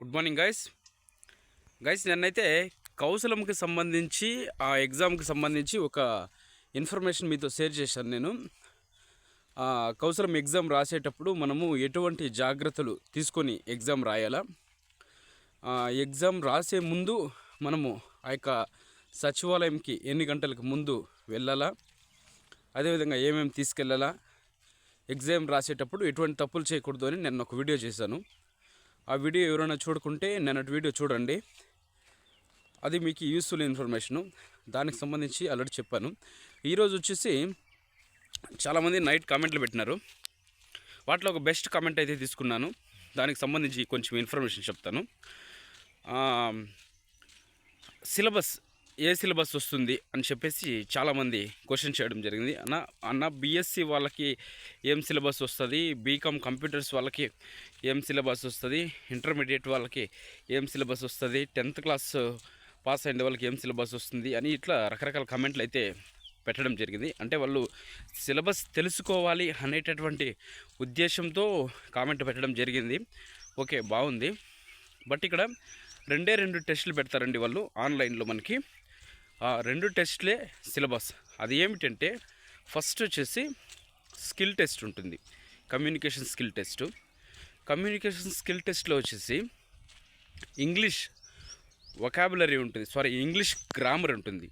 Good morning guys guys నేనైతే కౌశలంకి సంబంధించి ఆ ఎగ్జామ్కి సంబంధించి ఒక ఇన్ఫర్మేషన్ మీతో షేర్ చేశాను నేను. కౌసలం కౌశలం ఎగ్జామ్ రాసేటప్పుడు మనము ఎటువంటి జాగ్రత్తలు తీసుకొని ఎగ్జామ్ రాయాలా? ఎగ్జామ్ రాసే ముందు మనము ఆ యొక్క సచివాలయంకి ఎన్ని గంటలకు ముందు వెళ్ళాలా? అదేవిధంగా ఏమేమి తీసుకెళ్ళాలా? ఎగ్జామ్ రాసేటప్పుడు ఎటువంటి తప్పులు చేయకూడదు అని నేను ఒక వీడియో చేశాను. ఆ వీడియో ఎవరైనా చూడకుంటే నేను వీడియో చూడండి. అది మీకు యూస్ఫుల్ ఇన్ఫర్మేషను దానికి సంబంధించి ఆల్రెడీ చెప్పాను. ఈరోజు వచ్చేసి చాలామంది నైట్ కామెంట్లు పెట్టినారు. వాటిలో ఒక బెస్ట్ కామెంట్ అయితే తీసుకున్నాను. దానికి సంబంధించి కొంచెం ఇన్ఫర్మేషన్ చెప్తాను. సిలబస్ ఏ సిలబస్ వస్తుంది అని చెప్పేసి చాలామంది క్వశ్చన్ చేయడం జరిగింది. అన్న అన్న బీఎస్సీ వాళ్ళకి ఏం సిలబస్ వస్తుంది? బీకామ్ కంప్యూటర్స్ వాళ్ళకి ఏం సిలబస్ వస్తుంది? ఇంటర్మీడియట్ వాళ్ళకి ఏం సిలబస్ వస్తుంది? టెన్త్ క్లాస్ పాస్ అయిన వాళ్ళకి ఏం సిలబస్ వస్తుంది? అని ఇట్లా రకరకాల కమెంట్లు అయితే పెట్టడం జరిగింది. అంటే వాళ్ళు సిలబస్ తెలుసుకోవాలి అనేటటువంటి ఉద్దేశంతో కామెంట్ పెట్టడం జరిగింది. ఓకే బాగుంది. బట్ ఇక్కడ రెండే రెండు టెస్టులు పెడతారండి వాళ్ళు ఆన్లైన్లో మనకి. రెండు టెస్ట్లే సిలబస్. అది ఏమిటంటే ఫస్ట్ వచ్చేసి స్కిల్ టెస్ట్ ఉంటుంది. Communication skill test. Communication skill టెస్ట్లో వచ్చేసి ఇంగ్లీష్ వొకాబులరీ ఉంటుంది. సారీ ఇంగ్లీష్ గ్రామర్ ఉంటుంది.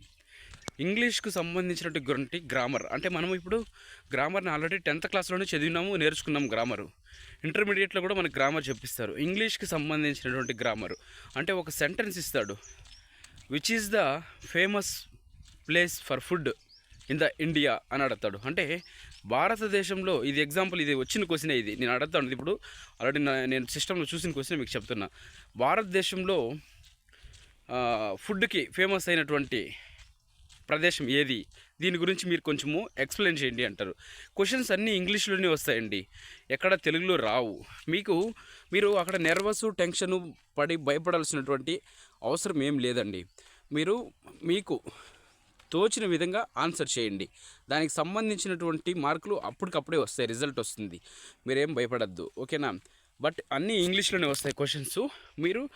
ఇంగ్లీష్కు సంబంధించినటువంటి గ్రామర్. అంటే మనం ఇప్పుడు గ్రామర్ని ఆల్రెడీ టెన్త్ క్లాస్లోనే చదివినాము నేర్చుకున్నాం గ్రామరు. ఇంటర్మీడియట్లో కూడా మనకు గ్రామర్ చెప్పిస్తారు. ఇంగ్లీష్కి సంబంధించినటువంటి గ్రామరు. అంటే ఒక సెంటెన్స్ ఇస్తాడు. Which is the famous place for food in the India అని అడుగుతాడు. అంటే భారతదేశంలో ఇది ఎగ్జాంపుల్ ఇది వచ్చిన క్వశ్చన్ ఇది. నేను అడుగుతాను ఇప్పుడు ఆల్రెడీ నేను సిస్టంలో చూసిన క్వశ్చన్ మీకు చెప్తున్నా. భారతదేశంలో ఫుడ్కి ఫేమస్ అయినటువంటి ప్రదేశం ఏది? దీని గురించి మీరు కొంచెము ఎక్స్ప్లెయిన్ చేయండి అంటారు. క్వశ్చన్స్ అన్నీ ఇంగ్లీష్లోనే వస్తాయండి. ఎక్కడ తెలుగులో రావు. మీకు మీరు అక్కడ నెర్వస్ టెన్షన్ పడి భయపడాల్సినటువంటి అవసరం ఏం లేదండి. మీరు మీకు తోచిన విధంగా ఆన్సర్ చేయండి. దానికి సంబంధించినటువంటి మార్కులు అప్పటికప్పుడే వస్తాయి రిజల్ట్ వస్తుంది. మీరేం భయపడద్దు ఓకేనా? బట్ అన్నీ ఇంగ్లీష్లోనే వస్తాయి క్వశ్చన్స్ మీరు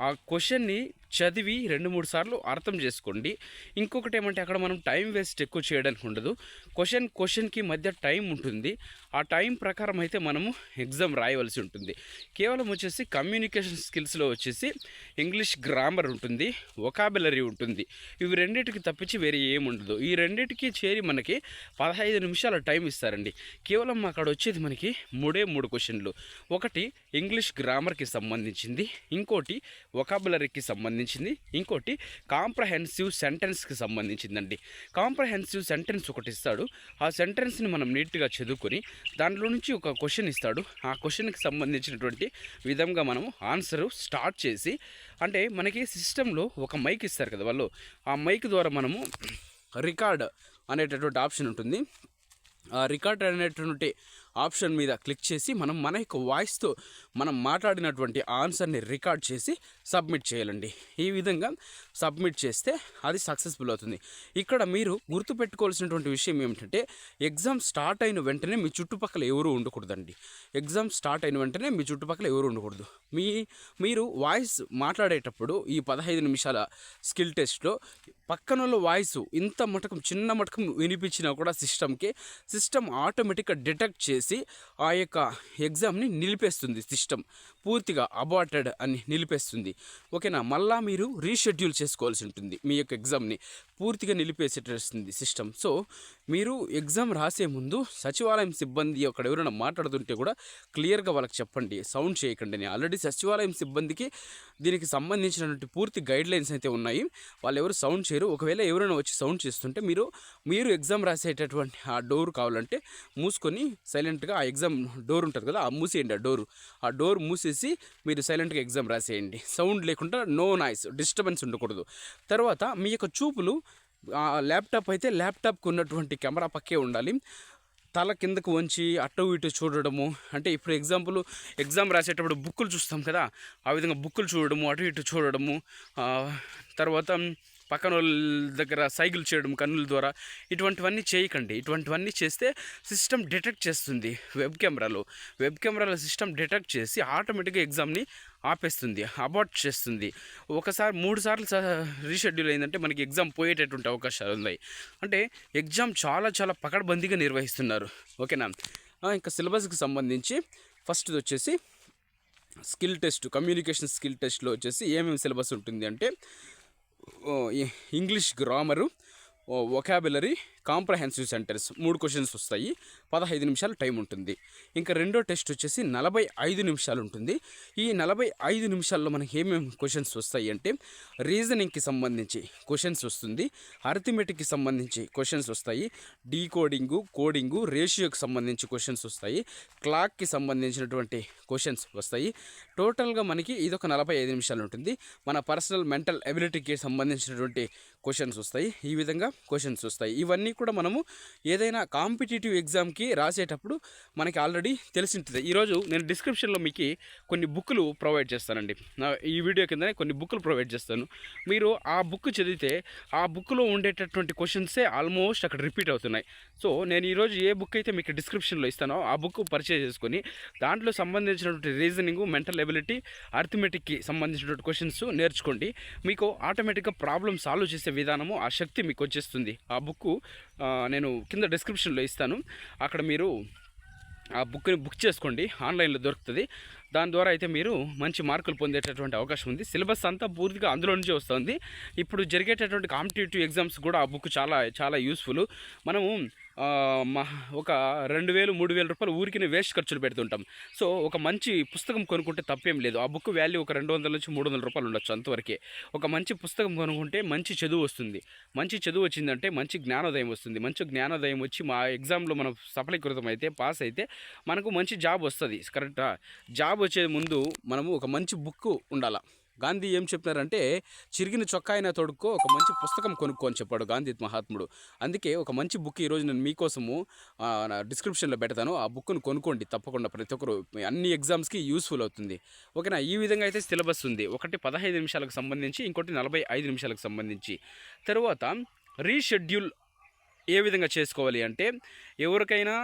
ఆ క్వశ్చన్ని చదివి రెండు మూడు సార్లు అర్థం చేసుకోండి. ఇంకొకటి ఏమంటే అక్కడ మనం టైం వేస్ట్ ఎక్కువ చేయడానికి ఉండదు. క్వశ్చన్ క్వశ్చన్కి మధ్య టైం ఉంటుంది. ఆ టైం ప్రకారం అయితే మనము ఎగ్జామ్ రాయవలసి ఉంటుంది. కేవలం వచ్చేసి కమ్యూనికేషన్ స్కిల్స్లో వచ్చేసి ఇంగ్లీష్ గ్రామర్ ఉంటుంది ఒకాబులరీ ఉంటుంది. ఇవి రెండింటికి తప్పించి వేరే ఏమి ఉండదు. ఈ రెండింటికి చేరి మనకి పదహైదు నిమిషాల టైం ఇస్తారండి. కేవలం అక్కడ వచ్చేది మనకి మూడే మూడు క్వశ్చన్లు. ఒకటి ఇంగ్లీష్ గ్రామర్కి సంబంధించింది ఇంకోటి ఒకాబులరీకి సంబంధించింది. ఇంకోటి కాంప్రహెన్సివ్ సెంటెన్స్కి సంబంధించిందండి. కాంప్రహెన్సివ్ సెంటెన్స్ ఒకటి ఇస్తాడు ఆ సెంటెన్స్ని మనం నీట్గా చదువుకొని దాంట్లో నుంచి ఒక క్వశ్చన్ ఇస్తాడు. ఆ క్వశ్చన్కి సంబంధించినటువంటి విధంగా మనం ఆన్సర్ స్టార్ట్ చేసి అంటే మనకి సిస్టంలో ఒక మైక్ ఇస్తారు కదా వాళ్ళు. ఆ మైక్ ద్వారా మనము రికార్డ్ అనేటటువంటి ఆప్షన్ ఉంటుంది. ఆ రికార్డ్ అనేటువంటి ఆప్షన్ మీద క్లిక్ చేసి మనం మన యొక్క వాయిస్తో మనం మాట్లాడినటువంటి ఆన్సర్ని రికార్డ్ చేసి సబ్మిట్ చేయాలండి. ఈ విధంగా సబ్మిట్ చేస్తే అది సక్సెస్ఫుల్ అవుతుంది. ఇక్కడ మీరు గుర్తుపెట్టుకోవాల్సినటువంటి విషయం ఏమిటంటే ఎగ్జామ్ స్టార్ట్ అయిన వెంటనే మీ చుట్టుపక్కల ఎవరు ఉండకూడదండి. ఎగ్జామ్ స్టార్ట్ అయిన వెంటనే మీ చుట్టుపక్కల ఎవరు ఉండకూడదు. మీ మీరు వాయిస్ మాట్లాడేటప్పుడు ఈ పదహైదు నిమిషాల స్కిల్ టెస్ట్లో పక్కన వాయిస్ ఇంత మటకం చిన్న మటకం వినిపించినా కూడా సిస్టమ్కి సిస్టమ్ ఆటోమేటిక్గా డిటెక్ట్ చేసి ఆ యొక్క ఎగ్జామ్ని నిలిపేస్తుంది సిస్టమ్ పూర్తిగా అబార్టెడ్ అని నిలిపేస్తుంది. ఓకేనా? మళ్ళా మీరు రీషెడ్యూల్ చేసుకోవాల్సి ఉంటుంది మీ యొక్క ఎగ్జామ్ని. పూర్తిగా నిలిపేసేటస్తుంది సిస్టమ్. సో మీరు ఎగ్జామ్ రాసే ముందు సచివాలయం సిబ్బంది ఒకడు ఎవరైనా మాట్లాడుతుంటే కూడా క్లియర్గా వాళ్ళకి చెప్పండి సౌండ్ చేయకండి అని. ఆల్రెడీ సచివాలయం సిబ్బందికి దీనికి సంబంధించినటువంటి పూర్తి గైడ్ లైన్స్ అయితే ఉన్నాయి. వాళ్ళు ఎవరు సౌండ్ చేయరు. ఒకవేళ ఎవరైనా వచ్చి సౌండ్ చేస్తుంటే మీరు మీరు ఎగ్జామ్ రాసేటటువంటి ఆ డోర్ కావాలంటే మూసుకొని సైలెంట్గా ఆ ఎగ్జామ్ డోర్ ఉంటుంది కదా ఆ మూసేయండి ఆ డోరు. ఆ డోర్ మూసేసి మీరు సైలెంట్గా ఎగ్జామ్ రాసేయండి. సౌండ్ లేకుండా నో నాయిస్ డిస్టర్బెన్స్ ఉండకూడదు. తర్వాత మీ యొక్క చూపులు ల్యాప్టాప్ అయితే ల్యాప్టాప్కి ఉన్నటువంటి కెమెరా పక్కే ఉండాలి. తల కిందకు వంచి అటు ఇటు చూడడము. అంటే ఇప్పుడు ఎగ్జాంపుల్ ఎగ్జామ్ రాసేటప్పుడు బుక్కులు చూస్తాం కదా? ఆ విధంగా బుక్కులు చూడడము అటు ఇటు చూడడము. తర్వాత పక్కన వాళ్ళ దగ్గర సైకిల్ చేయడం కన్నుల ద్వారా ఇటువంటివన్నీ చేయకండి. ఇటువంటివన్నీ చేస్తే సిస్టమ్ డిటెక్ట్ చేస్తుంది. వెబ్ కెమెరాలో. వెబ్ కెమెరాలో సిస్టమ్ డిటెక్ట్ చేసి ఆటోమేటిక్గా ఎగ్జామ్ని ఆపేస్తుంది. అబార్ట్ చేస్తుంది. ఒకసారి మూడు సార్లు రీషెడ్యూల్ అయిందంటే మనకి ఎగ్జామ్ పోయేటటువంటి అవకాశాలు ఉన్నాయి. అంటే ఎగ్జామ్ చాలా చాలా పకడ్బందీగా నిర్వహిస్తున్నారు. ఓకేనా? ఇంకా సిలబస్కి సంబంధించి ఫస్ట్ది వచ్చేసి స్కిల్ టెస్ట్ కమ్యూనికేషన్ స్కిల్ టెస్ట్లో వచ్చేసి ఏమేమి సిలబస్ ఉంటుంది అంటే English grammar vocabulary comprehensive sentence మూడు క్వశ్చన్స్ వస్తాయి. పదహైదు నిమిషాలు టైం ఉంటుంది. ఇంకా రెండో టెస్ట్ వచ్చేసి నలభై ఐదు నిమిషాలు ఉంటుంది. ఈ నలభై ఐదు నిమిషాల్లో మనకి ఏమేమి క్వశ్చన్స్ వస్తాయి అంటే రీజనింగ్కి సంబంధించి క్వశ్చన్స్ వస్తుంది. అర్థమెటిక్కి సంబంధించి క్వశ్చన్స్ వస్తాయి. డీకోడింగు కోడింగు రేషియోకి సంబంధించి క్వశ్చన్స్ వస్తాయి. క్లాక్కి సంబంధించినటువంటి క్వశ్చన్స్ వస్తాయి. టోటల్గా మనకి ఇదొక నలభై ఐదు నిమిషాలు ఉంటుంది. మన పర్సనల్ మెంటల్ ఎబిలిటీకి సంబంధించినటువంటి క్వశ్చన్స్ వస్తాయి. ఈ విధంగా క్వశ్చన్స్ వస్తాయి. ఇవన్నీ కూడా మనము ఏదైనా కాంపిటేటివ్ ఎగ్జామ్కి రాసేటప్పుడు మనకి ఆల్రెడీ తెలిసింటుంది. ఈరోజు నేను డిస్క్రిప్షన్లో మీకు కొన్ని బుక్లు ప్రొవైడ్ చేస్తానండి. ఈ వీడియో కిందనే కొన్ని బుక్లు ప్రొవైడ్ చేస్తాను. మీరు ఆ బుక్ చదివితే ఆ బుక్లో ఉండేటటువంటి క్వశ్చన్సే ఆల్మోస్ట్ అక్కడ రిపీట్ అవుతున్నాయి. సో నేను ఈరోజు ఏ బుక్ అయితే మీకు డిస్క్రిప్షన్లో ఇస్తానో ఆ బుక్ పరిచయం చేసుకొని దాంట్లో సంబంధించినటువంటి రీజనింగ్ మెంటల్ ఎబిలిటీ అర్థమెటిక్కి సంబంధించినటువంటి క్వశ్చన్స్ నేర్చుకోండి. మీకు ఆటోమేటిక్గా ప్రాబ్లమ్ సాల్వ్ చేసే విధానము ఆ శక్తి మీకు వచ్చేస్తుంది. ఆ బుక్ నేను కింద డిస్క్రిప్షన్లో ఇస్తాను. అక్కడ మీరు ఆ బుక్ని బుక్ చేసుకోండి. ఆన్లైన్లో దొరుకుతుంది. దాని ద్వారా అయితే మీరు మంచి మార్కులు పొందేటటువంటి అవకాశం ఉంది. సిలబస్ అంతా పూర్తిగా అందులో నుంచి వస్తుంది. ఇప్పుడు జరిగేటటువంటి కాంపిటేటివ్ ఎగ్జామ్స్ కూడా ఆ బుక్ చాలా చాలా యూస్ఫుల్ మనము ఒక రెండు వేలు మూడు వేల రూపాయలు ఊరికినే వేస్ట్ ఖర్చులు పెడుతుంటాం. సో ఒక మంచి పుస్తకం కొనుక్కుంటే తప్పేం లేదు. ఆ బుక్ వాల్యూ ఒక రెండు వందల నుంచి మూడు వందల రూపాయలు ఉండొచ్చు అంతవరకే. ఒక మంచి పుస్తకం కొనుక్కుంటే మంచి చదువు వస్తుంది. మంచి చదువు వచ్చిందంటే మంచి జ్ఞానోదయం వస్తుంది. మంచి జ్ఞానోదయం వచ్చి మా ఎగ్జామ్లో మనం సఫలీకృతం అయితే పాస్ అయితే మనకు మంచి జాబ్ వస్తుంది. కరెక్టా? జాబ్ వచ్చే ముందు మనము ఒక మంచి బుక్ ఉండాల? గాంధీ ఏం చెప్పినారంటే చిరిగిన చొక్కా అయినా తొడుక్కో ఒక మంచి పుస్తకం కొనుక్కో అని చెప్పాడు గాంధీ మహాత్ముడు. అందుకే ఒక మంచి బుక్ ఈరోజు నేను మీకోసము నా డిస్క్రిప్షన్లో పెడతాను. ఆ బుక్ను కొనుక్కోండి తప్పకుండా ప్రతి ఒక్కరు. అన్ని ఎగ్జామ్స్కి యూస్ఫుల్ అవుతుంది. ఓకేనా? ఈ విధంగా అయితే సిలబస్ ఉంది. ఒకటి పదహైదు నిమిషాలకు సంబంధించి ఇంకోటి నలభై ఐదు నిమిషాలకు సంబంధించి. తర్వాత రీషెడ్యూల్ ఏ విధంగా చేసుకోవాలి అంటే ఎవరికైనా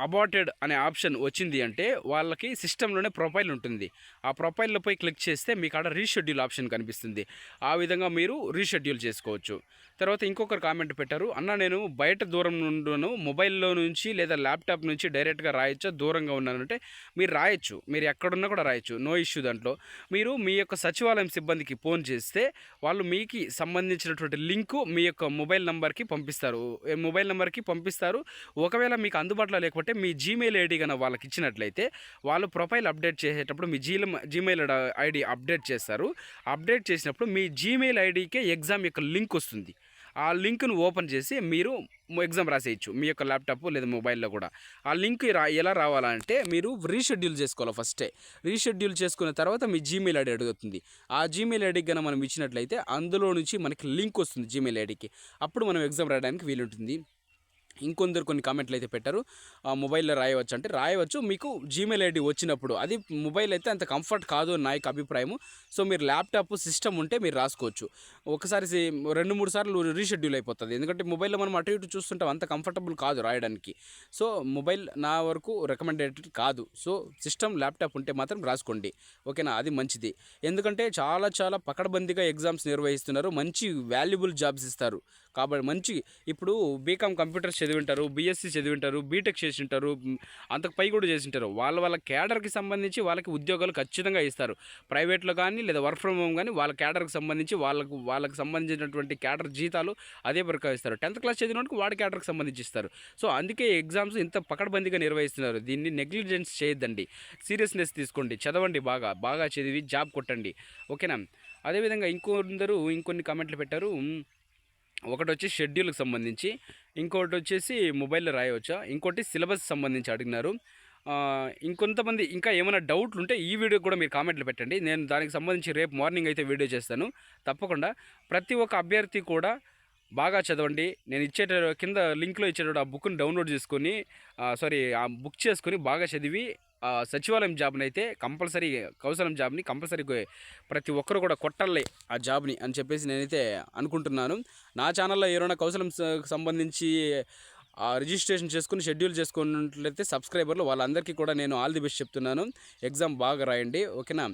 అబార్టెడ్ అనే ఆప్షన్ వచ్చింది అంటే వాళ్ళకి సిస్టంలోనే ప్రొఫైల్ ఉంటుంది. ఆ ప్రొఫైల్లోపై క్లిక్ చేస్తే మీకు అక్కడ రీషెడ్యూల్ ఆప్షన్ కనిపిస్తుంది. ఆ విధంగా మీరు రీషెడ్యూల్ చేసుకోవచ్చు. తర్వాత ఇంకొకరు కామెంట్ పెట్టారు అన్న నేను బయట దూరం నుండును మొబైల్లో నుంచి లేదా ల్యాప్టాప్ నుంచి డైరెక్ట్గా రాయొచ్చా? దూరంగా ఉన్నానంటే మీరు రాయొచ్చు మీరు ఎక్కడున్నా కూడా రాయొచ్చు నో ఇష్యూ దాంట్లో. మీరు మీ యొక్క సచివాలయం సిబ్బందికి ఫోన్ చేస్తే వాళ్ళు మీకు సంబంధించినటువంటి లింకు మీ యొక్క మొబైల్ నెంబర్కి పంపిస్తారు. మొబైల్ నెంబర్కి పంపిస్తారు. ఒకవేళ మీకు అందుబాటులో లేకపోతే మీ జీమెయిల్ ఐడి కనుక వాళ్ళకి ఇచ్చినట్లయితే వాళ్ళు ప్రొఫైల్ అప్డేట్ చేసేటప్పుడు మీ జీల జీమెయిల్ ఐడి అప్డేట్ చేస్తారు. అప్డేట్ చేసినప్పుడు మీ జీమెయిల్ ఐడికే ఎగ్జామ్ యొక్క లింక్ వస్తుంది. ఆ లింక్ను ఓపెన్ చేసి మీరు ఎగ్జామ్ రాసేయచ్చు మీ యొక్క ల్యాప్టాప్ లేదా మొబైల్లో కూడా. ఆ లింక్ రా ఎలా రావాలంటే మీరు రీషెడ్యూల్ చేసుకోవాలి ఫస్టే. రీషెడ్యూల్ చేసుకున్న తర్వాత మీ జీమెయిల్ ఐడి అడుగుతుంది. ఆ జీమెయిల్ ఐడికి కనుక మనం ఇచ్చినట్లయితే అందులో నుంచి మనకి లింక్ వస్తుంది జీమెయిల్ ఐడికి. అప్పుడు మనం ఎగ్జామ్ రాయడానికి వీలుంటుంది. ఇంకొందరు కొన్ని కామెంట్లు అయితే పెట్టారు. ఆ మొబైల్లో రాయవచ్చు అంటే రాయవచ్చు. మీకు జీమెయిల్ ఐడి వచ్చినప్పుడు అది మొబైల్ అయితే అంత కంఫర్ట్ కాదు అని నా యొక్క అభిప్రాయము. సో మీరు ల్యాప్టాప్ సిస్టమ్ ఉంటే మీరు రాసుకోవచ్చు. ఒకసారి రెండు మూడు సార్లు రీషెడ్యూల్ అయిపోతుంది. ఎందుకంటే మొబైల్లో మనం అటు ఇటు చూస్తుంటాం. అంత కంఫర్టబుల్ కాదు రాయడానికి. సో మొబైల్ నా వరకు రికమెండేటెడ్ కాదు. సో సిస్టమ్ ల్యాప్టాప్ ఉంటే మాత్రం రాసుకోండి. ఓకేనా? అది మంచిది. ఎందుకంటే చాలా చాలా పకడ్బందీగా ఎగ్జామ్స్ నిర్వహిస్తున్నారు. మంచి వాల్యుబుల్ జాబ్స్ ఇస్తారు. కాబట్టి మంచి ఇప్పుడు బీకామ్ కంప్యూటర్స్ చదివింటారు బీఎస్సీ చదివింటారు బీటెక్ చేసి ఉంటారు అంతకు పై కూడా చేసి ఉంటారు వాళ్ళ వాళ్ళ క్యాడర్కి సంబంధించి వాళ్ళకి ఉద్యోగాలు ఖచ్చితంగా ఇస్తారు. ప్రైవేట్లో కానీ లేదా వర్క్ ఫ్రమ్ హోమ్ కానీ వాళ్ళ క్యాడర్కి సంబంధించి వాళ్ళకు వాళ్ళకి సంబంధించినటువంటి క్యాడర్ జీతాలు అదే ప్రకారం ఇస్తారు. టెన్త్ క్లాస్ చదివినట్టు వాడి క్యాడర్కి సంబంధించి ఇస్తారు. సో అందుకే ఎగ్జామ్స్ ఇంత పకడ్బందీగా నిర్వహిస్తున్నారు. దీన్ని నెగ్లిజెన్స్ చేయొద్దండి. సీరియస్నెస్ తీసుకోండి. చదవండి బాగా బాగా చదివి జాబ్ కొట్టండి. ఓకేనా? అదేవిధంగా ఇంకొందరు ఇంకొన్ని కామెంట్లు పెట్టారు. ఒకటి వచ్చి షెడ్యూల్కి సంబంధించి ఇంకోటి వచ్చేసి మొబైల్లో రాయవచ్చా ఇంకోటి సిలబస్ సంబంధించి అడిగినారు. ఇంకొంతమంది ఇంకా ఏమైనా డౌట్లు ఉంటే ఈ వీడియో కూడా మీరు కామెంట్లు పెట్టండి. నేను దానికి సంబంధించి రేపు మార్నింగ్ అయితే వీడియో చేస్తాను. తప్పకుండా ప్రతి ఒక్క అభ్యర్థి కూడా బాగా చదవండి. నేను ఇచ్చేట కింద లింక్లో ఇచ్చేటప్పుడు ఆ బుక్ని డౌన్లోడ్ చేసుకొని సారీ ఆ బుక్ చేసుకొని బాగా చదివి సచివాలయం జాబ్ని అయితే కంపల్సరీ కౌశలం జాబ్ని కంపల్సరీ ప్రతి ఒక్కరు కూడా కొట్టాలి ఆ జాబ్ని అని చెప్పేసి నేనైతే అనుకుంటున్నాను. నా ఛానల్లో ఏమైనా కౌశలం సంబంధించి రిజిస్ట్రేషన్ చేసుకుని షెడ్యూల్ చేసుకున్నట్లయితే సబ్స్క్రైబర్లు వాళ్ళందరికీ కూడా నేను ఆల్ ది బెస్ట్ చెప్తున్నాను. ఎగ్జామ్ బాగా రాయండి. ఓకేనా?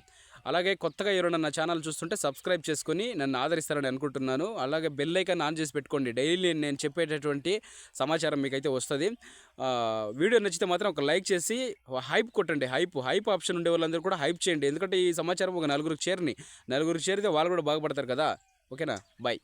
అలాగే కొత్తగా ఎవరైనా నా ఛానల్ చూస్తుంటే సబ్స్క్రైబ్ చేసుకుని నన్ను ఆదరిస్తారని అనుకుంటున్నాను. అలాగే బెల్ ఐకాన్ ఆన్ చేసి పెట్టుకోండి. డైలీ నేను చెప్పేటటువంటి సమాచారం మీకైతే వస్తుంది. వీడియో నచ్చితే మాత్రం ఒక లైక్ చేసి హైప్ కొట్టండి. హైప్ హైప్ ఆప్షన్ ఉండే వాళ్ళందరూ కూడా హైప్ చేయండి. ఎందుకంటే ఈ సమాచారం ఒక నలుగురికి చేరని నలుగురికి చేరితే వాళ్ళు కూడా బాగుపడతారు కదా. ఓకేనా? బాయ్.